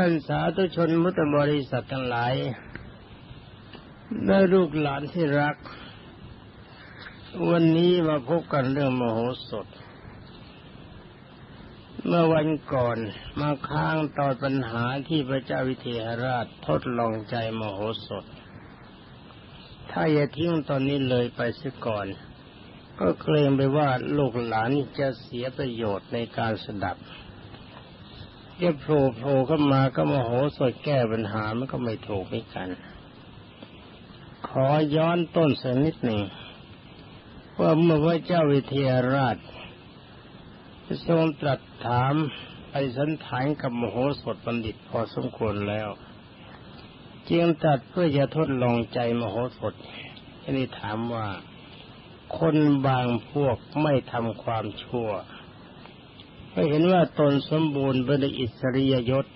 ท่านสาธุชนมุตบริษัททั้งหลายได้ลูกหลานที่รัก วันนี้มาพบกันเรื่องมโหสถ เมื่อวันก่อนมาค้างตอนปัญหาที่พระเจ้าวิเทหราชทดลองใจมโหสถ ถ้าอย่าทิ้งตอนนี้เลยไปเสียก่อน ก็เกรงไปว่าลูกหลานจะเสียประโยชน์ในการสดับ เรียโผล่โผล่เข้ามาก็มโหสถแก้ปัญหามันก็ไม่ถูกไม่กัน ขอย้อนต้นสักนิดหนึ่งว่าเมื่อพระเจ้าวิเทหราชทรงตรัสถามไปสันฐานกับมโหสถบัณฑิตพอสมควรแล้วจึงตรัสเพื่อจะทดลองใจมโหสถที่นี่ถามว่า คนบางพวกไม่ทำความชั่ว ก็เห็นว่าตนสมบูรณ์เป็นอิสริยยศ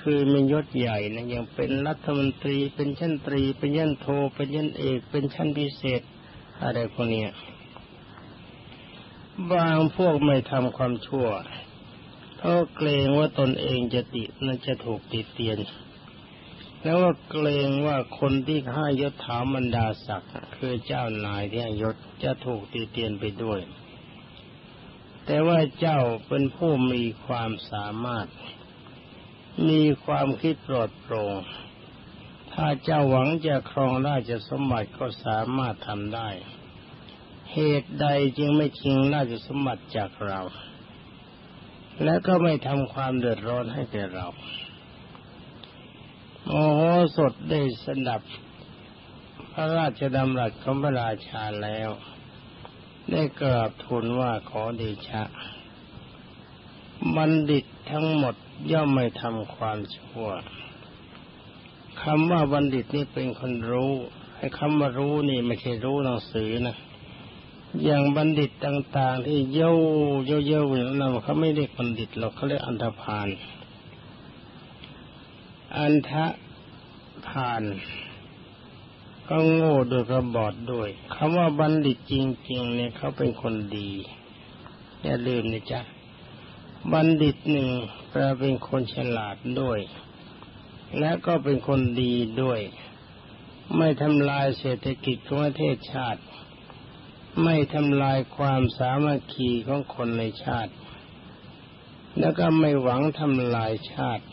คือมียศใหญ่นะยังเป็นรัฐมนตรีเป็นชั้นตรี เป็นยันโทเป็นยันเอก เป็นชั้นพิเศษ อะไรพวกนี้บางพวกไม่ทำความชั่วเพราะเกรงว่าตนเองจะตินั่นจะถูกติเตียน แล้วว่าเกรงว่าคนที่ให้ยศถาบรรดาศักดิ์คือเจ้านายที่ให้ยศจะถูกติเตียนไปด้วย แต่ว่าเจ้าเป็นผู้มีความสามารถ มีความคิดปลอดโปร่ง ถ้าเจ้าหวังจะครองราชสมบัติก็สามารถทำได้ เหตุใดจึงไม่ชิงราชสมบัติจากเรา และก็ไม่ทำความเดือดร้อนให้แก่เราโอ้โสดได้สนับพระราชดำรัสของพระราชาแล้ว ได้กราบทูลว่าขอเดชะ บัณฑิตทั้งหมดย่อมไม่ทำความชั่วคำว่าบัณฑิตนี่เป็นคนรู้ไอ้คำว่ารู้นี่ไม่ใช่รู้หนังสือนะอย่างบัณฑิตต่าง ๆ ที่เย้าเย้าเย้าอย่างนั้นเขาไม่เรียกบัณฑิตหรอกเขาเรียกอันธพาลอันทะพาน ก็โง่โดยกระบอดด้วยคำว่าบัณฑิตจริง ๆ เนี่ยเขาเป็นคนดีอย่าลืมนะจ๊ะบัณฑิตหนึ่งแปลเป็นคนฉลาดด้วย และก็เป็นคนดีด้วย ไม่ทำลายเศรษฐกิจของประเทศชาติ ไม่ทำลายความสามัคคีของคนในชาติ แล้วก็ไม่หวังทำลายชาติ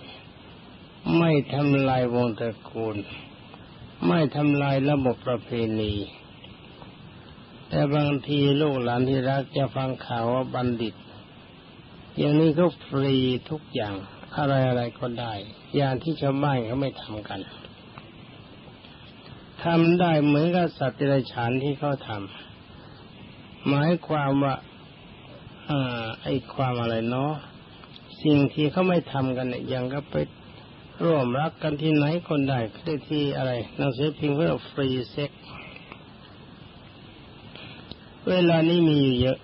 ไม่ทำลายวงตระกูล ไม่ทำลายระบบประเพณี แต่บางทีลูกหลานที่รักจะฟังข่าวว่าบัณฑิต อย่างนี้ก็ฟรีทุกอย่างอะไรอะไรก็ได้ อย่างที่ชาวบ้านเขาไม่ทำกันทำได้เหมือนกับสัตว์เดรัจฉานที่เขาทำหมายความว่าอ่าไอ้ความอะไรเนาะสิ่งที่เขาไม่ทำกันเนี่ยย่างก็ไป ร่วมรักกันที่ไหนคนได้ได้ที่อะไรหนังสือพิมพ์เพื่อฟรีเซ็กเวลานี้มีอยู่เยอะ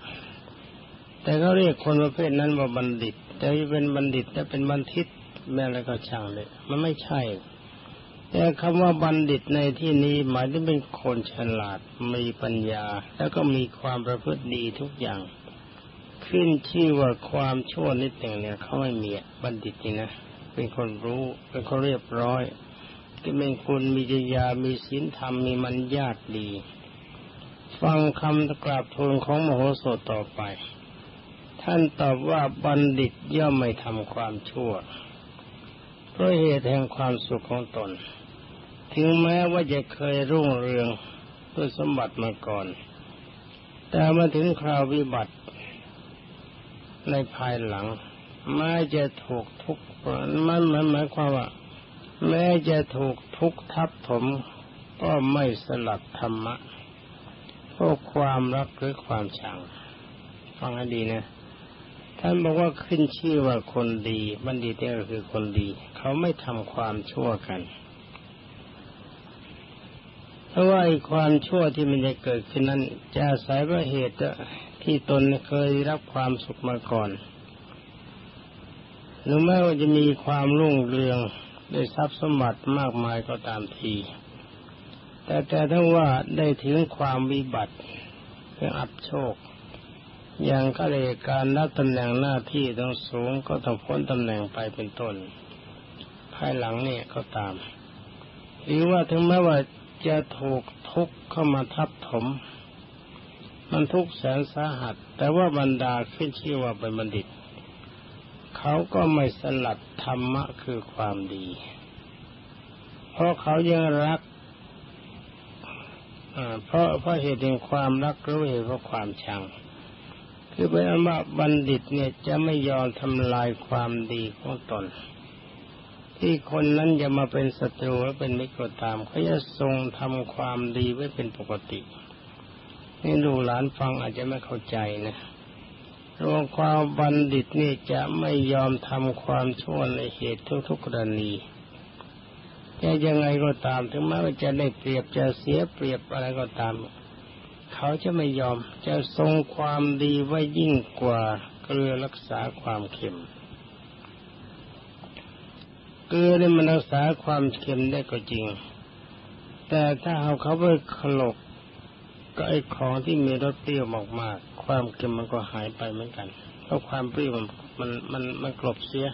แต่เขาเรียกคนประเภทนั้นว่าบัณฑิต แต่เป็นบัณฑิตแต่เป็นบัณฑิตแม้แล้วก็ช่างเลย มันไม่ใช่ แต่คำว่าบัณฑิตในที่นี้หมายถึงเป็นคนฉลาดมีปัญญา แล้วก็มีความประพฤติดีทุกอย่าง ขึ้นชื่อว่าความชั่วนิดหนึ่งเนี่ยเขาไม่มีบัณฑิตนี่นะ เป็นคนรู้ เป็นคนเรียบร้อยที่เป็นคนมีจยามีศีลธรรมมีมัญญาตดี ฟังคำกราบทูลของมโหสถต่อไป ท่านตอบว่าบัณฑิตย่อมไม่ทำความชั่วเพราะเหตุแห่งความสุขของตน ถึงแม้ว่าจะเคยรุ่งเรืองด้วยสมบัติมาก่อน แต่มาถึงคราววิบัติในภายหลังไม่จะถูกทุก มันมันหมายความว่า แม้จะถูกทุกทับถมก็ไม่สลัดธรรมะพราะความรักหรือความชังฟังให้ดีนะท่านบอกว่าขึ้นชื่อว่าคนดีบัณฑิตก็คือคนดี เขาไม่ทำความชั่วกัน เพราะว่าไอ้ความชั่วที่มันจะเกิดขึ้นนั้น จะอาศัยว่าเหตุที่ตนเคยรับความสุขมาก่อน หรือแม้ว่าจะมีความรุ่งเรืองได้ทรัพย์สมบัติมากมายก็ตามที แต่แต่ถ้าว่าได้ถึงความวิบัติเพื่ออับโชค อย่างก็เลยการรับตำแหน่งหน้าที่ต้องสูงก็ต้องพ้นตำแหน่งไปเป็นต้น ภายหลังเนี่ยก็ตาม หรือว่าถึงแม้ว่าจะถูกทุกข์เข้ามาทับถม มันทุกข์แสนสาหัส แต่ว่าบรรดาขึ้นชื่อว่าเป็นบัณฑิต เขาก็ไม่สลัดธรรมะคือความดี เพราะเขายังรักเพราะเพราะเหตุแห่งความรักรู้เหตุเพราะความชัง คือเป็นอันว่าบัณฑิตเนี่ยจะไม่ยอมทำลายความดีของตน ที่คนนั้นจะมาเป็นศัตรูและเป็นมิตรก็ตามเขาจะทรงทำความดีไว้เป็นปกติ นี่ลูกหลานฟังอาจจะไม่เข้าใจนะ รวความบัณฑิตนี่จะไม่ยอมทำความชั่วในเหตุทุกๆกรณีจะยังไงก็ตามถึงแม้ว่าจะได้เปรียบจะเสียเปรียบอะไรก็ตาม เขาจะไม่ยอมจะทรงความดีไว้ยิ่งกว่าเกลือรักษาความเค็มเกลือนี่มันรักษาความเค็มได้ก็จริง แต่ถ้าเอาเขาไปขลกก็ไอ้ของที่มีรสเปรี้ยวมากๆ ความเค็มมันก็หายไปเหมือนกัน เพราะความเปรี้ยวมันมันมันมันกลบเสีย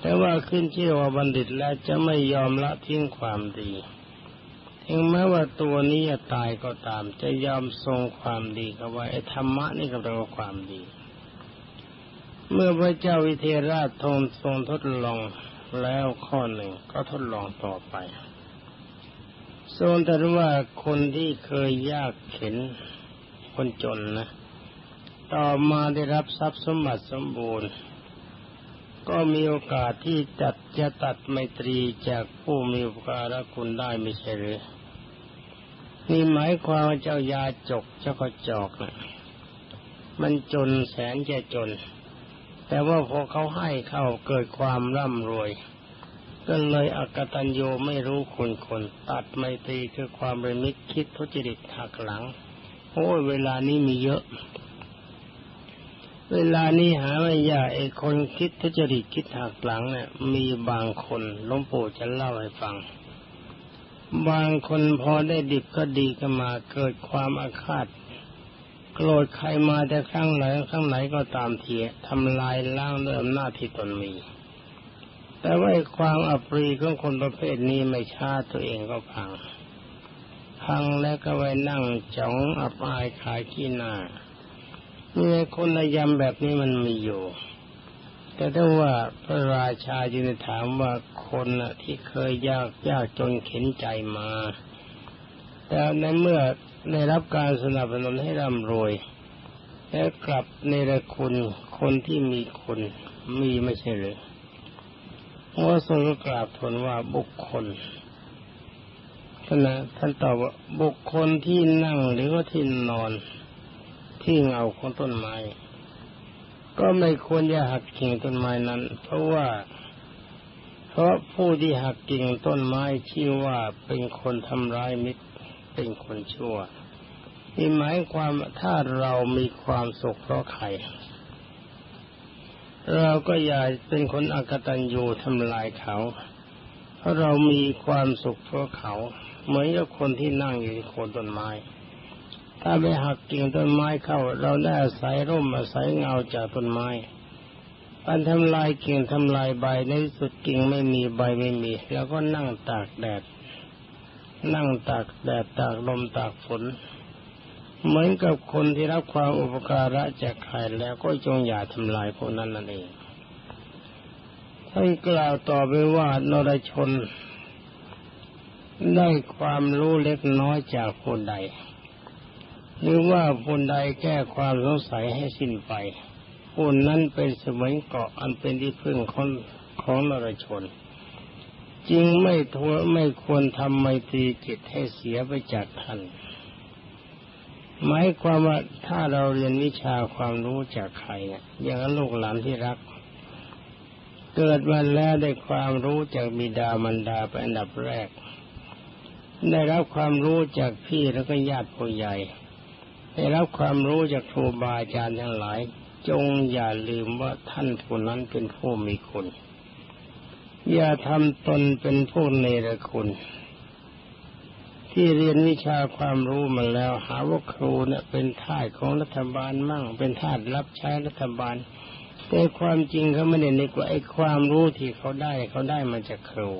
แต่ว่าขึ้นชื่อว่าบัณฑิตแล้วจะไม่ยอมละทิ้งความดี ถึงแม้ว่าตัวนี้จะตายก็ตาม จะยอมทรงความดีกับว่าไอ้ธรรมะนี่ก็แปลว่าความดี เมื่อพระเจ้าวิเทราชทรงทรงทดลองแล้วข้อหนึ่งก็ทดลองต่อไปทรงตรัสว่าคนที่เคยยากเข็น คนจนนะ ต่อมาได้รับทรัพย์สมบัติสมบูรณ์ ก็มีโอกาสที่จัดจะตัดไมตรีจากผู้มีอุปการะคุณได้ไม่ใช่หรือนี่หมายความว่าเจ้ายาจกเจ้ากระจอกนะมันจนแสนจะจน แต่ว่าพอเขาให้เข้าเกิดความร่ำรวย ก็เลยอกตัญญูไม่รู้คุณคน ตัดไมตรีคือความเป็นมิตรคิดทุจริตหักหลัง โอ้เวลานี้มีเยอะ เวลานี้หาไม่ยากไอ้คนคิดทุจริตคิดหักหลังเนี่ยมีบางคนหลวงปู่จะเล่าให้ฟัง บางคนพอได้ดิบก็ดีก็มาเกิดความอาฆาตโกรธใครมาแต่ครั้งไหนครั้งไหนก็ตามเทียทำลายล้างด้วยอำนาจที่ตนมี แต่ว่าความอัปรีของคนประเภทนี้ไม่ช้าตัวเองก็พัง พังแล้วก็ไว้นั่งจ้องอับอายขายขี้หน้าเมื่อคนระยำแบบนี้มันมีอยู่ แต่ถ้าว่าพระราชาจึงถามว่าคนที่เคยยากยากจนเข็นใจมา แต่ในเมื่อได้รับการสนับสนุนให้ร่ำรวย แล้วกลับในระคุณคนที่มีคุณมีไม่ใช่หรือพระทรงกราบทูลว่าบุคคล ท่านนะท่านตอบว่าบุคคลที่นั่งหรือว่าที่นอน ที่เงาของต้นไม้ ก็ไม่ควรจะหักกิ่งต้นไม้นั้น เพราะว่า เพราะผู้ที่หักกิ่งต้นไม้ชื่อว่าเป็นคนทำร้ายมิตรเป็นคนชั่วนี่หมายความถ้าเรามีความสุขเพราะใครเราก็อย่าเป็นคนอักตัญญูทำลายเขา เพราะเรามีความสุขเพราะเขา เหมือนกับคนที่นั่งอยู่โคนต้นไม้ ถ้าไปหักกิ่งต้นไม้เข้า เราได้อาศัยร่มอาศัยเงาจากต้นไม้การทำลายกิ่งทำลายใบในสุดกิ่งไม่มีใบไม่มี แล้วก็นั่งตากแดด นั่งตากแดดตากลมตากฝน เหมือนกับคนที่รับความอุปการะจากใครแล้วก็จงอย่าทำลายพวกนั้นนั่นเองท่านกล่าวต่อไปว่านรชน ได้ความรู้เล็กน้อยจากคนใด หรือว่าคนใดแก้ความสงสัยให้สิ้นไปคนนั้นเป็นเสมือนเกาะอันเป็นที่พึ่งของของนรชน จึงไม่ทวไม่ควรทำไมตรีจิตให้เสียไปจากท่านหมายความว่าถ้าเราเรียนวิชาความรู้จากใครเนี่ยอย่างลูกหลานที่รัก เกิดมาแล้วได้ความรู้จากบิดามารดาเป็นอันดับแรก ได้รับความรู้จากพี่แล้วก็ญาติผู้ใหญ่ได้รับความรู้จากครูบาอาจารย์ทั้งหลาย จงอย่าลืมว่าท่านผู้นั้นเป็นผู้มีคุณ อย่าทำตนเป็นผู้เนรคุณ ที่เรียนวิชาความรู้มาแล้ว หาว่าครูเนี่ยเป็นท่าของรัฐบาลมั่ง เป็นทาสรับใช้รัฐบาล แต่ความจริงเขาไม่ได้นึกว่าไอ้ความรู้ที่เขาได้เขาได้มาจากครู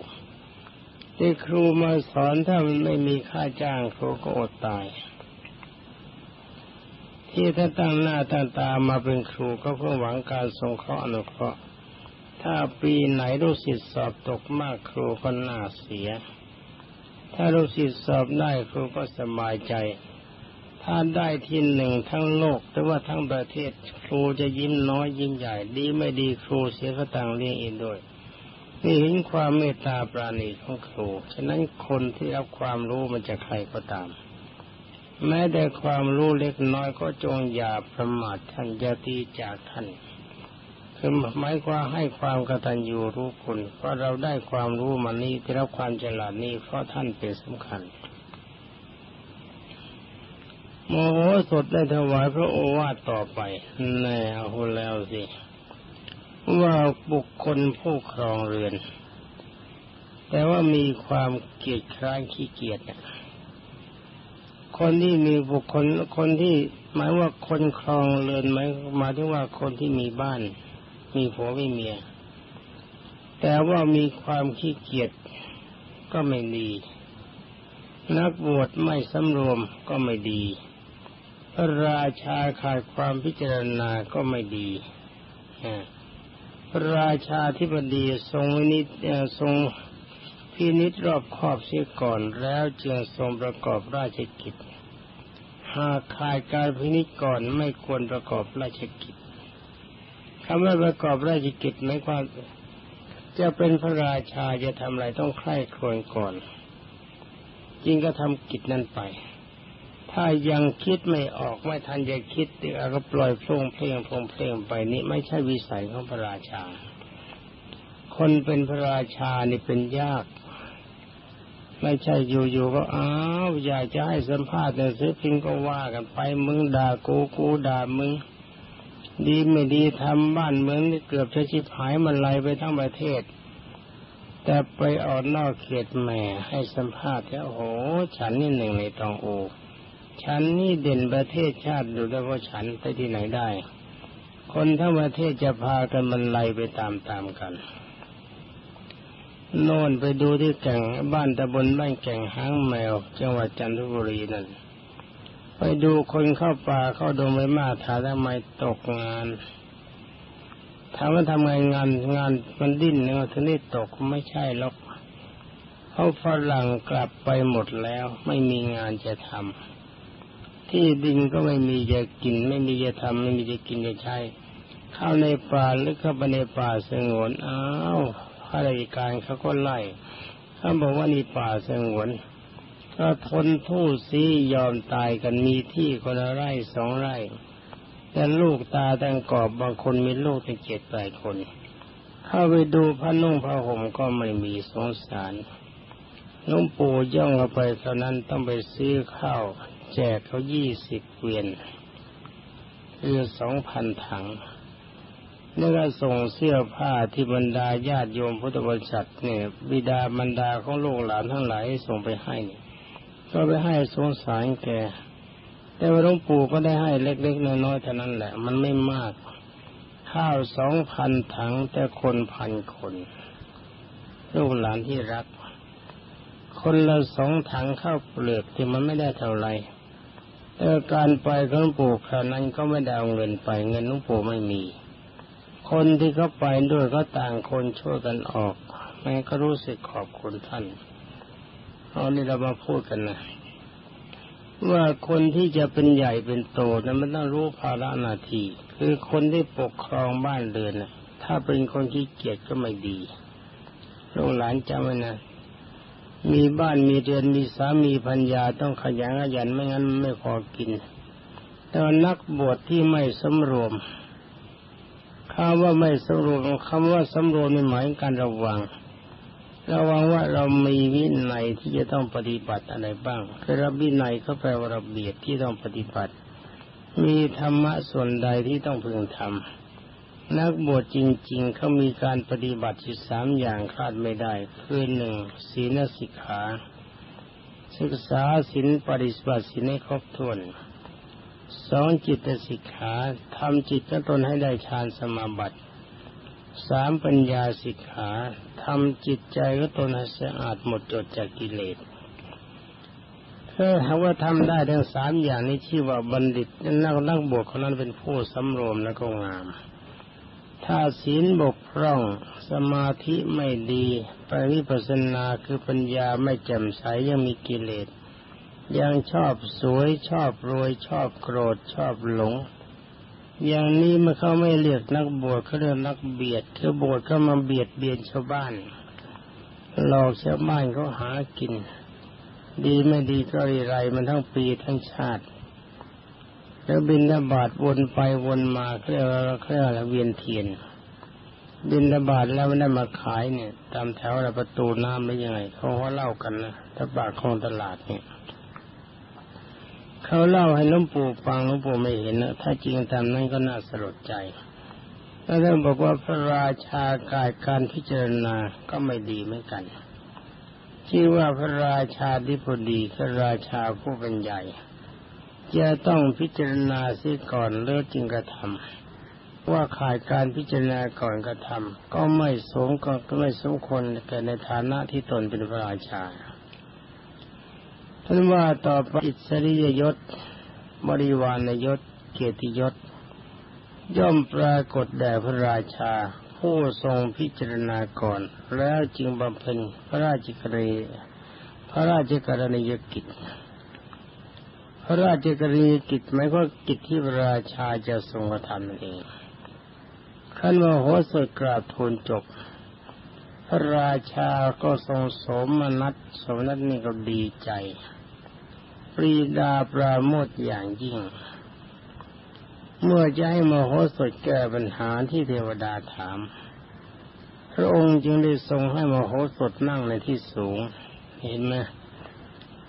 ที่ครูมาสอนถ้ามันไม่มีค่าจ้างครูก็อดตาย ที่ถ้าตั้งหน้าตั้งตามาเป็นครูก็เพื่อหวังการสงเคราะห์อนุเคราะห์ถ้าปีไหนลูกศิษย์สอบตกมากครูก็น่าเสีย ถ้าลูกศิษย์สอบได้ครูก็สบายใจ ถ้าได้ที่หนึ่งทั้งโลกแต่ว่าทั้งประเทศครูจะยิ้มน้อยยิ้มใหญ่ ดีไม่ดีครูเสียก็ตังเลี้ยงเองด้วย นี่เห็นความเมตตาปราณีของครู ฉะนั้นคนที่รับความรู้มันจะใครก็ตาม แม้แต่ความรู้เล็กน้อยก็จงอย่าประมาทท่านอย่าตีจากท่านคือหมายความให้ความกตัญญูรู้คุณเพราะเราได้ความรู้มานี้ได้รับความฉลาดนี้เพราะท่านเป็นสำคัญโมโหสดได้ถวายพระโอวาทต่อไปแน่เอาแล้วสิ ว่าบุคคลผู้ครองเรือน แต่ว่ามีความเกียจคร้านขี้เกียจคนที่มีบุคคลคนที่หมายว่าคนครองเรือนหมายมายถึงว่าคนที่มีบ้าน มีผัวมีเมีย แต่ว่ามีความขี้เกียจก็ไม่ดีนักบวชไม่สำรวมก็ไม่ดี พระราชาขาดความพิจารณาก็ไม่ดีพระ ราชาธิบดีทรงวินิจทรงพินิจรอบครอบเสียก่อนแล้วจึงทรงประกอบราชกิจ หากขาดการพินิจก่อนไม่ควรประกอบราชกิจคำว่าประกอบราชกิจหมายความจะเป็นพระราชาจะทำอะไรต้องใคร่ครวญก่อนจริงก็ทำกิจนั้นไป ถ้ายังคิดไม่ออกไม่ทันจะคิดเดี๋ยวก็ปล่อยพลงเพลงพลงเพลงไปนี่ไม่ใช่วิสัยของพระราชา คนเป็นพระราชานี่เป็นยาก ไม่ใช่อยู่ๆก็อ้าวอยากจะให้สัมภาษณ์แต่ซื้อพิงก็ว่ากันไปมึงด่ากูกูด่ามึง ดีไม่ดีทำบ้านเมืองนี่เกือบจะชิบหายมันไหลไปทั้งประเทศ แต่ไปออกนอกเขตแหม่ให้สัมภาษณ์แล้วโอ้โหฉันนี่หนึ่งในตองโอ ฉันนี่เด่นประเทศชาติดูได้ว่าฉันไปที่ไหนได้ คนทั้งประเทศจะพากันมันไหลไปตามๆกันโน่นไปดูที่แก่งบ้านตะบนบ้านแก่งหางแมว จังหวัดจันทบุรีนั่นไปดูคนเข้าป่าเข้าดงไปมากถามทำไมตกงานถามว่าทำไงงานงานมันดิ้นเนี่ยถึงได้ตกไม่ใช่หรอกเขาฝรั่งกลับไปหมดแล้ว ไม่มีงานจะทำ ที่ดินก็ไม่มีจะกิน ไม่มีจะทำไม่มีจะกินจะใช้เข้าในป่าหรือเข้าไปในป่าสงวนอ้าวข้าราชการเขาก็ไล่เขาบอกว่านี่ป่าสงวนก็ทนทู่ซียอมตายกันมีที่คนละไร่สองไร่ แต่ลูกตาแตงกอบบางคนมีลูกถึงเจ็ดแปดคน เข้าไปดูพระนุ่งพระห่มก็ไม่มีสงสารหลวงปู่ย่องเข้าไปเท่านั้นต้องไปซื้อข้าว แจกเขายี่สิบเกวียนคือสองพันถัง แล้วก็ส่งเสื้อผ้าที่บรรดาญาติโยมพุทธบริษัทเนี่ยบิดาบรรดาของลูกหลานทั้งหลายส่งไปให้ ก็ไปให้สงสารแก แต่ว่าหลวงปู่ก็ได้ให้เล็กๆน้อยๆเท่านั้นแหละ มันไม่มาก ข้าวสองพันถังแต่คนพันคน ลูกหลานที่รัก คนละสองถังข้าวเปลือกที่มันไม่ได้เท่าไหร่ การไปของปู่คราวนั้นก็ไม่ได้เอาเงินไป เงินหลวงปู่ไม่มี คนที่เขาไปด้วยก็ต่างคนช่วยกันออกแม่ก็รู้สึกขอบคุณท่านเอานี่เรามาพูดกันนะว่าคนที่จะเป็นใหญ่เป็นโตนั้นมันต้องรู้ภาระหน้าที่คือคนที่ปกครองบ้านเรือนถ้าเป็นคนที่เกียจก็ไม่ดีลูกหลานจำไว้นะ มีบ้านมีเรือนมีสามีพัญญาต้องขยันขยันไม่งั้นไม่พอกิน แต่นักบวชที่ไม่สำรวมคำว่าไม่สำรวมคำว่าสำรวมในหมายการระวัง ระวังว่าเรามีวินัยที่จะต้องปฏิบัติอะไรบ้างคือระวินัยก็แปลว่าระเบียบที่ต้องปฏิบัติ มีธรรมะส่วนใดที่ต้องพึงทำ นักบวชจริง ๆเขามีการปฏิบัติอยู่สามอย่างคาดไม่ได้ คือหนึ่งศีลสิกขา ศึกษาศีลปฏิบัติศีลให้ครบถ้วนสองจิตสิกขาทำจิตตนให้ได้ฌานสมาบัติสามปัญญาสิกขาทำจิตใจของตนให้สะอาดหมดจดจากกิเลสถ้าหากว่าทำได้ทั้งสามอย่างนี้ชื่อว่าบัณฑิตนักนักบวชคนนั้นเป็นผู้สำรวมและก็งาม ถ้าศีลบกพร่องสมาธิไม่ดีปริปัสนาคือปัญญาไม่แจ่มใสยังมีกิเลส ยังชอบสวยชอบรวยชอบโกรธชอบหลง อย่างนี้มื่อเขาไม่เรียกนักบวชเขาเรียกนักเบียด คือบวชเขามาเบียดเบียนชาวบ้านหลอกชาวบ้านเขาหากิน ดีไม่ดีก็รีไรมันทั้งปีทั้งชาติ แล้วบินระบาตวนไปวนมาเครียกว่าเครียกอะไรเวียนเทียน บินระบาตแล้วไม่ได้มาขายเนี่ย ตามแถวอะประตูน้ำไม่ยังไงเขาว่าเล่ากันนะถ้าปากคลองตลาดเนี่ยเขาเล่าให้หลวงปู่ฟังหลวงปู่ไม่เห็นนะถ้าจริงตามนั้นก็น่าสลดใจแล้วท่านบอกว่าพระราชากายการพิจารณาก็ไม่ดีเหมือนกันชื่อว่าพระราชาธิบดีพระราชาผู้เป็นใหญ่ จะต้องพิจารณาเสียก่อนเลิกจึงกระทำว่าขาดการพิจารณาก่อนกระทำก็ไม่สมก็ไม่สมควรแก่ในฐานะที่ตนเป็นพระราชาท่านว่าต่อไปอิสริยยศบริวารยศ เกียรติยศ ย่อมปรากฏแด่พระราชา ผู้ทรงพิจารณาก่อน แล้วจึงบำเพ็ญพระราชกรณีพระราชกรณียกิจ พระราชกรณีกิจหมายว่ากิจที่พระราชาจะทรงกระทำเองขั้นมโหสถกราบทูลจบ พระราชาก็ทรงสมนัตสมนัตนี่ก็ดีใจ ปรีดาปราโมทอย่างยิ่ง เมื่อจะให้มโหสถแก้ปัญหาที่เทวดาถาม พระองค์จึงได้ทรงให้มโหสถนั่งในที่สูง เห็นไหม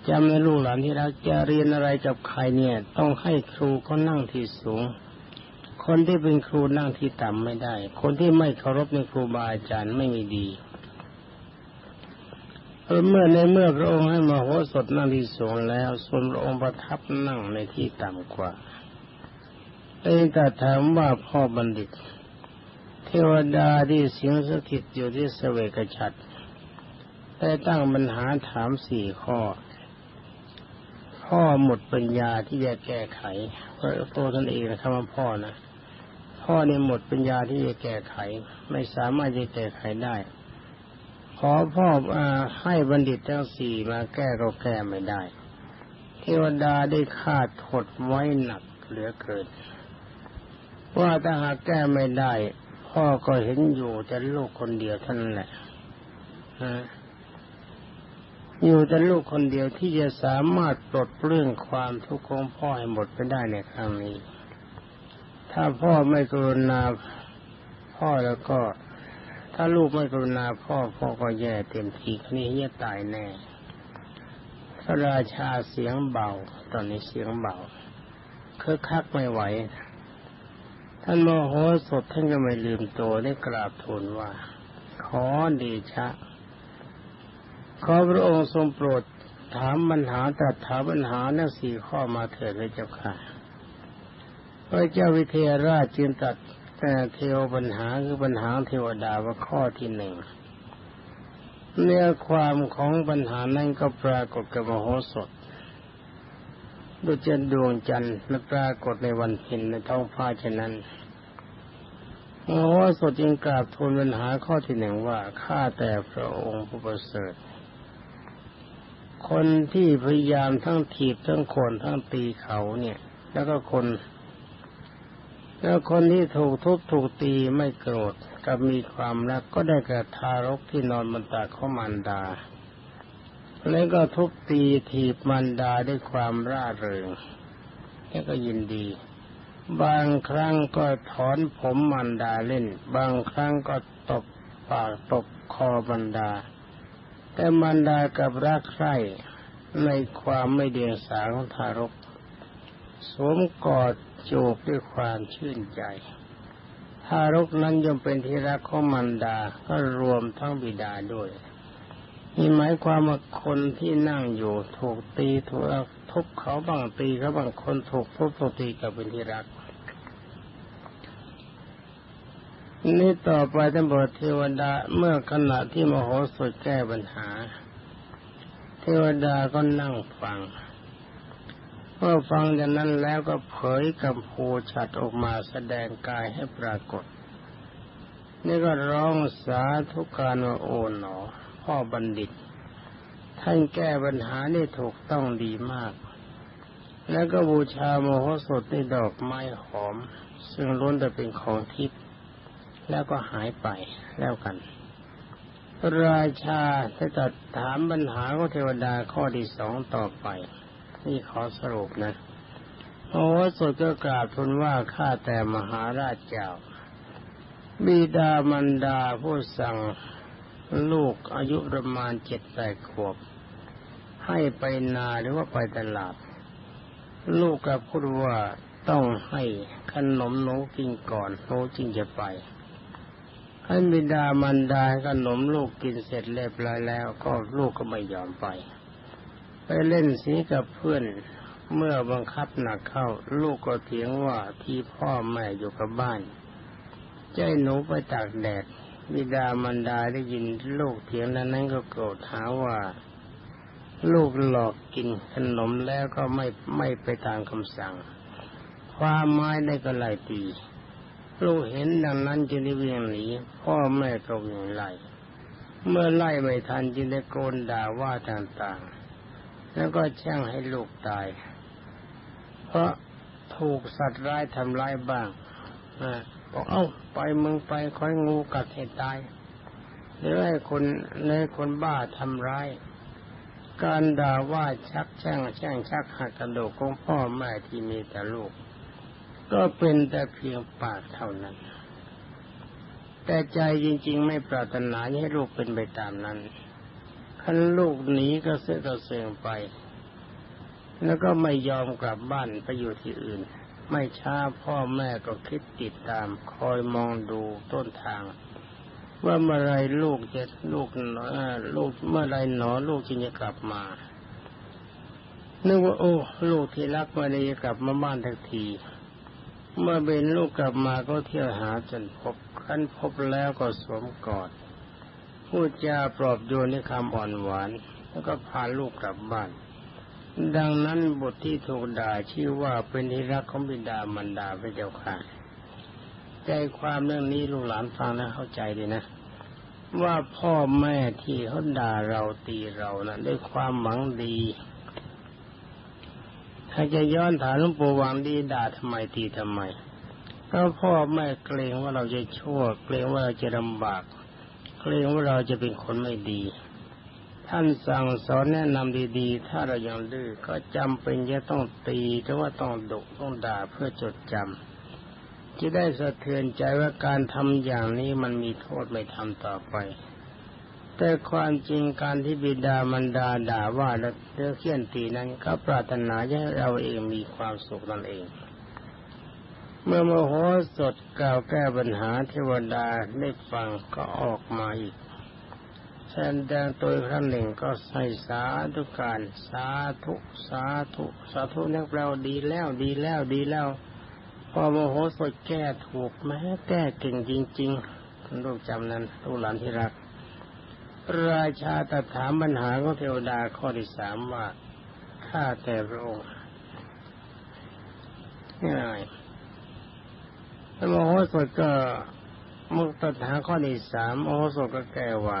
จำในลูกหลานที่เราจะเรียนอะไรกับใครเนี่ย ต้องให้ครูเขานั่งที่สูง คนที่เป็นครูนั่งที่ต่ำไม่ได้ คนที่ไม่เคารพในครูบาอาจารย์ไม่มีดีเมื่อในเมื่อพระองค์ให้มโหสถนั่งที่สูงแล้วส่วนพระองค์ประทับนั่งในที่ต่ำกว่าเองแต่ถามว่าพ่อบัณฑิต เทวดาที่เสียงสถิตอยู่ที่เสวกฉัตรได้ตั้งปัญหาถามสี่ข้อ พ่อหมดปัญญาที่จะแก้ไขเพราะตัวท่านเองนะคำว่าพ่อนะพ่อเนี่ยหมดปัญญาที่จะแก้ไข ไม่สามารถจะแก้ไขได้ ขอพ่ออให้บัณฑิตทั้งสี่มาแก้ก็แก้ไม่ได้ เทวดาได้คาดถดไว้หนักเหลือเกินว่าถ้าหากแก้ไม่ได้ พ่อก็เห็นอยู่แต่ลูกคนเดียวท่านแหละ อยู่แต่ลูกคนเดียวที่จะสามารถปลดเรื่องความทุกข์ของพ่อให้หมดไปได้ในครั้งนี้ ถ้าพ่อไม่กรุณาพ่อแล้วก็ ถ้าลูกไม่กรุณาพ่อพ่อก็แย่เต็มทีคนี้จะตายแน่พระราชาเสียงเบา ตอนนี้เสียงเบาคือคักไม่ไหว ท่านโมโหสดท่านก็ไม่ลืมตัวได้กราบทูลว่า ขอเดชะ ขอพระองค์ทรงโปรดถามปัญหาตรัสถามปัญหาทั้งสี่ข้อมาเถิดเลยเจ้าค่ะพระเจ้าวิเทหราชจึงตัดแต่เทวปัญหาคือปัญหาเทวดาว่าข้อที่หนึ่งเนื้อความของปัญหานั้นก็ปรากฏกับมโหสถดุจดวงจันทร์และปรากฏในวันเพ็ญในท้องฟ้าเช่นนั้นมโหสถจึงกราบทูลปัญหาข้อที่หนึ่งว่าข้าแต่พระองค์ผู้ประเสริฐ คนที่พยายามทั้งถีบทั้งโคนทั้งตีเขาเนี่ย แล้วก็คน แล้วคนที่ถูกทุบถูกตีไม่โกรธกับมีความรักก็ได้แก่ทารกที่นอนบนตักของมารดา แล้วก็ทุบตีถีบมารดาด้วยความร่าเริงแล้วก็ยินดี บางครั้งก็ถอนผมมารดาเล่น บางครั้งก็ตบปากตบคอบรรดา แต่มารดากับรักใคร่ในความไม่เดียงสาของทารก สวมกอดจูบด้วยความชื่นใจ ทารกนั้นย่อมเป็นที่รักของมารดาก็รวมทั้งบิดาด้วยนี่หมายความว่าคนที่นั่งอยู่ถูกตีถูกทุบเขาบ้างตีเขาบ้างคนถูกทุบถูกตีก็เป็นที่รัก นี่ต่อไปท่านบอกเทวดาเมื่อขณะที่มโหสถแก้ปัญหา เทวดาก็นั่งฟังเมื่อฟังจากนั้นแล้วก็เผยกับภูฉัดออกมาแสดงกายให้ปรากฏ นี่ก็ร้องสาธุการว่าโอ๋หนอ พ่อบัณฑิต ท่านแก้ปัญหานี่ถูกต้องดีมาก แล้วก็บูชาโมโหสถในดอกไม้หอม ซึ่งล้วนแต่เป็นของทิพย์ แล้วก็หายไปแล้วกัน ราชาได้ตรัสถามปัญหาของเทวดาข้อที่สองต่อไป นี่ขอสรุปนะ โอ้สดก็กราบทูลว่าข้าแต่มหาราชเจ้า บิดามันดาผู้สั่งลูกอายุประมาณเจ็ดแปดขวบ ให้ไปนาหรือว่าไปตลาด ลูกก็พูดว่าต้องให้ขนมหนูกินก่อนหนูจึงจะไป ให้บิดามันดาให้ขนมลูกกินเสร็จเรียบร้อยแล้วก็ลูกก็ไม่ยอมไป ไปเล่นสีกับเพื่อนเมื่อบังคับหนักเข้า ลูกก็เถียงว่าที่พ่อแม่อยู่กับบ้านใจหนูไปตากแดดบิดามันดาได้ยินลูกเถียงนั้นนั้นก็โกรธหาว่า ลูกหลอกกินขนมแล้วก็ไม่ไม่ไปตามคำสั่ง ความไม้ได้ก็ไล่ตี ลูกเห็นดังนั้นจึงได้วิ่งหนีพ่อแม่ก็วิ่งไล่เมื่อไล่ไม่ทันจึงได้โกนด่าว่าต่างๆ แล้วก็แช่งให้ลูกตาย เพราะถูกสัตว์ร้ายทำร้ายบ้างบอกเอ้าไปมึงไปคอยงูกัดให้ตายหรือให้คนในคนบ้าทำร้าย การด่าว่าชักแช่งแช่งชักหักกระดูกของพ่อแม่ที่มีแต่ลูก ก็เป็นแต่เพียงปากเท่านั้น แต่ใจจริง ๆ ไม่ปรารถนาให้ลูกเป็นไปตามนั้นคันลูกหนีก็เสื่อก็เสื่องไป แล้วก็ไม่ยอมกลับบ้านไปอยู่ที่อื่น ไม่ช้าพ่อแม่ก็คิดติดตาม คอยมองดูต้นทาง ว่าเมื่อไรลูกจะลูกหนอลูกเมื่อไรหนอลูกจึงจะกลับมานึกว่าโอ้ ลูกที่รักมาเลยกลับมาบ้านทักที เมื่อเป็นลูกกลับมาก็เที่ยวหาจนพบขั้นพบแล้วก็สวมกอดพูดจาปลอบโยนด้วยคำอ่อนหวาน แล้วก็พาลูกกลับบ้าน ดังนั้นบทที่ถูกด่าชื่อว่าเป็นที่รักของบิดามารดาพระเจ้าค่ะใจความเรื่องนี้ลูกหลานฟังแล้วเข้าใจดีนะ ว่าพ่อแม่ที่เขาด่าเราตีเรานะด้วยความหวังดี ถ้าจะย้อนถามหลวงปู่วังดีด่าทำไมตีทำไมเพราะพ่อแม่เกรงว่าเราจะชั่ว เกรงว่าเราจะลำบาก เกรงว่าเราจะเป็นคนไม่ดี ท่านสั่งสอนแนะนำดีๆ ถ้าเรายังดื้อก็จำเป็นจะต้องตีหรือว่าต้องดุต้องด่าเพื่อจดจำจะได้สะเทือนใจว่าการทำอย่างนี้มันมีโทษไม่ทำต่อไป แต่ความจริงการที่บิดามารดาด่าว่าและเลือเขี้ยนตีนั้นก็ปรารถนาจะให้เราเองมีความสุขนั่นเอง เมื่อโมโหสดกล่าวแก้ปัญหาเทวดาได้ฟังก็ออกมาอีกแสดงตัวครั้งหนึ่งก็ใส่สาธุการสาธุสาธุสาธุนักเราดีแล้วดีแล้วดีแล้ว พอโมโหสดแก้ถูกแม้แก้เก่งจริง ๆ ลูกจำนั้นลูกหลานที่รัก ราชาตรัสถามปัญหาของเทวดาข้อที่สามว่าข้าแต่พระองค์ง่ายพระโมโหสถก็มุกตรัสถาข้อที่สามโมโหสถก็แก้ว่า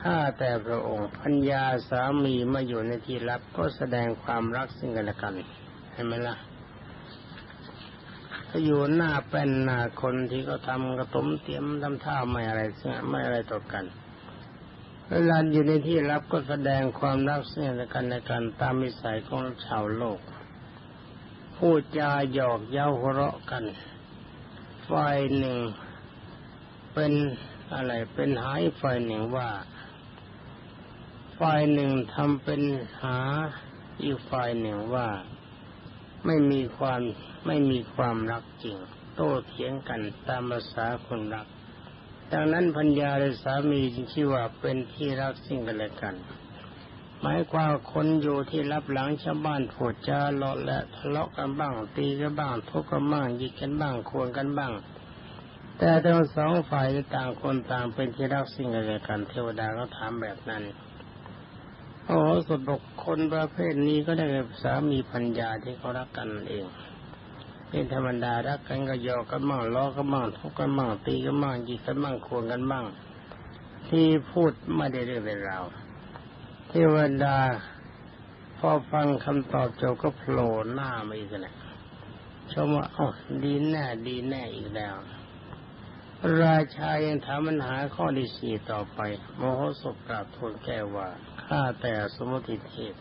ข้าแต่พระองค์พัญญาสามีมาอยู่ในที่ลับก็แสดงความรักซึ่งกันและกันเห็นไหมล่ะถ้าอยู่หน้าเป็นหน้าคนที่เขาทำกระตมเตรียมทำท่าไม่อะไรซึ่งไม่อะไรต่อกัน เวลาอยู่ในที่รับก็แสดงความรักซึ่งกันและกันในการตามมิสัยของชาวโลก พูดจาหยอกเย้าหัวเราะกัน ฝ่ายหนึ่งเป็นอะไรเป็นหายฝ่ายหนึ่งว่า ฝ่ายหนึ่งทำเป็นหาอีกฝ่ายหนึ่งว่า ไม่มีความไม่มีความรักจริง โต้เถียงกันตามภาษาคนรัก ดังนั้นพัญญาและสามีจึงชื่อว่าเป็นที่รักสิ่งกันและกัน หมายความคนอยู่ที่รับหลังชาวบ้านผูดจาเลาะและทะเลาะกันบ้าง ตีกันบ้างทุบกันบ้างยิงกันบ้างควงกันบ้าง แต่ทั้งสองฝ่ายต่างคนต่างเป็นที่รักสิ่งอะไรกัน เทวดาก็ถามแบบนั้นโอ้สดบอกคนประเภทนี้ก็ได้กับสามีพัญญาที่เขารักกันเองเป็ นธรรมดารักกันก็ยอกันบ้างล้อกันบ้างทุบกันบ้างตีกันบ้างยิงกันบ้างควงกันบ้าง ที่พูดไม่ได้เรื่องเป็นราวเทวดาพอฟังคำตอบจบก็โผล่หน้ามาอีกแล้วชมว่าอ๋อดีแน่ดีแน่อีกแล้ว ราชายังถามปัญหาข้อที่สี่ต่อไป โมโหสพกราบทูลแก้วว่าข้าแต่สมุติเทพ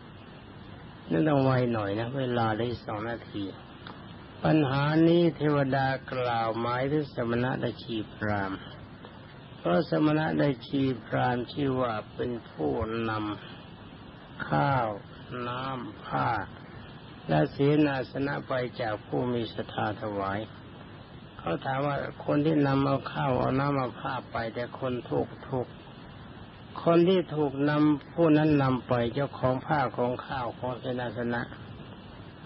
นั่นต้องไวหน่อยนะ เวลาได้สองนาที ปัญหานี้เทวดากล่าวหมายถึงสมณะดชีพรามเพราะสมณะดชีพรามชื่ว่าเป็นผู้นำข้าว น้ำผ้า และเสนาสนะไปจากผู้มีศรัทธาถวาย เขาถามว่าคนที่นำเอาข้าวเอาน้ำเอาผ้าไปแต่คนถูกถูกคนที่ถูกนำผู้นั้นนำไปเจ้าของผ้าของข้าวของเสนาสนะ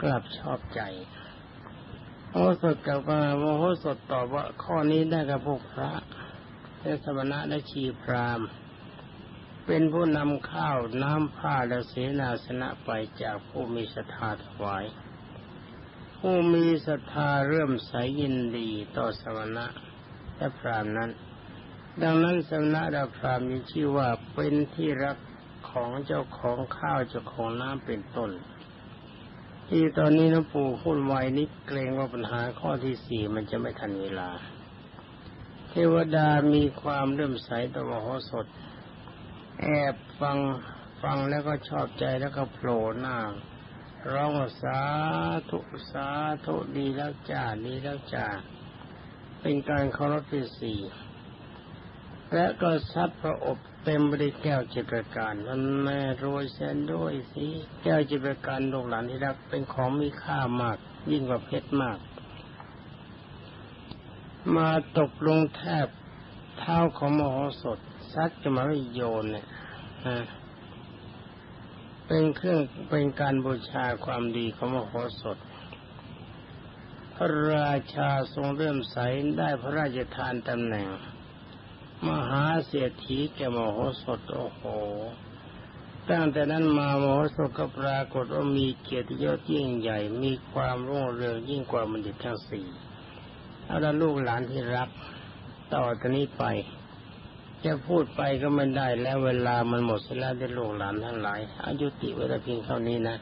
กลับชอบใจ โหสดกับโมโหสดตอบว่าข้อนี้ได้กับพวกพระเทสมณะและชีพรามเป็นผู้นำข้าวน้ำผ้าและเสนาสนะไปจากผู้มีศรัทธาถวาย ผู้มีศรัทธาเริ่มใสยินดีต่อสมณะและพรามนั้น ดังนั้นสมณะและพรามมีชื่อว่าเป็นที่รักของเจ้าของข้าวเจ้าของน้ำเป็นต้น ที่ตอนนี้น้องปู่พูดไวนิดเกรงว่าปัญหาข้อที่สี่มันจะไม่ทันเวลา เทวดามีความเริ่มใสต่อมโหสถ แอบฟังฟังแล้วก็ชอบใจแล้วก็โผล่หน้าร้องสาธุสาธุดีแล้วจ้าดีแล้วจ้าเป็นการเคารพที่สี่และก็ซับพระอบ เต็มไปด้วยแก้วจิตรการมันแม่รวยแสนด้วยสิแก้วจิตรการลูกหลานที่รักเป็นของมีค่ามาก ยิ่งกว่าเพชรมาก มาตกลงแทบเท้าของมโหสถซัดจะมาไม่โยนเนี่ยเป็นเครื่องเป็นการบูชาความดีของมโหสถ พระราชาทรงเริ่มใสได้พระราชทานตำแหน่ง มหาเศรษฐีแกมโหสถโอ้โห ตั้งแต่นั้นมามโหสถก็ปรากฏว่ามีเกียรติยศยิ่งใหญ่ มีความรุ่งเรืองยิ่งกว่าบัณฑิตทั้งสี่เอาละลูกหลานที่รักต่อจากนี้ไป จะพูดไปก็ไม่ได้แล้วเวลามันหมดสแล้วได้ลูกหลานทั้งหลายอายุติเวลาเพียงเท่านี้นะ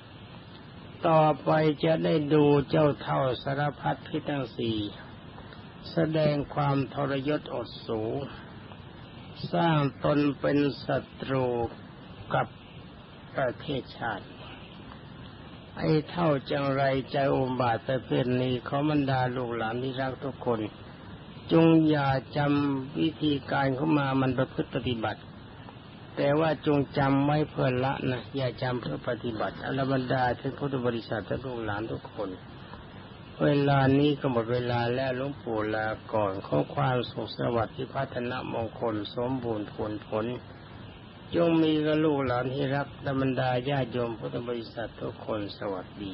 ต่อไปจะได้ดูเจ้าเท่าสารพัดพิทั้งสี่แสดงความทรยศอดสู สร้างตนเป็นศัตรูกับประเทศชาติ ไอ้เท่าจังไรใจอุบาทประเภทนี้ขอบรรดาลูกหลานที่รักทุกคน จงอย่าจำวิธีการเข้ามามันประพฤติปฏิบัติ แต่ว่าจงจำไว้เพื่อละนะอย่าจำเพื่อปฏิบัติอรบรรดาท่านพุทธบริษัทและลูกหลานทุกคน เวลานี้ก็หมดเวลาแล้วหลวงปู่ลาก่อนขอความสุขสวัสดิ์ที่พัฒนามงคลสมบูรณ์ผลผลจงมีกับลูกหลานที่รักธรรมดาญาโยมพุทธบริษัททุกคนสวัสดี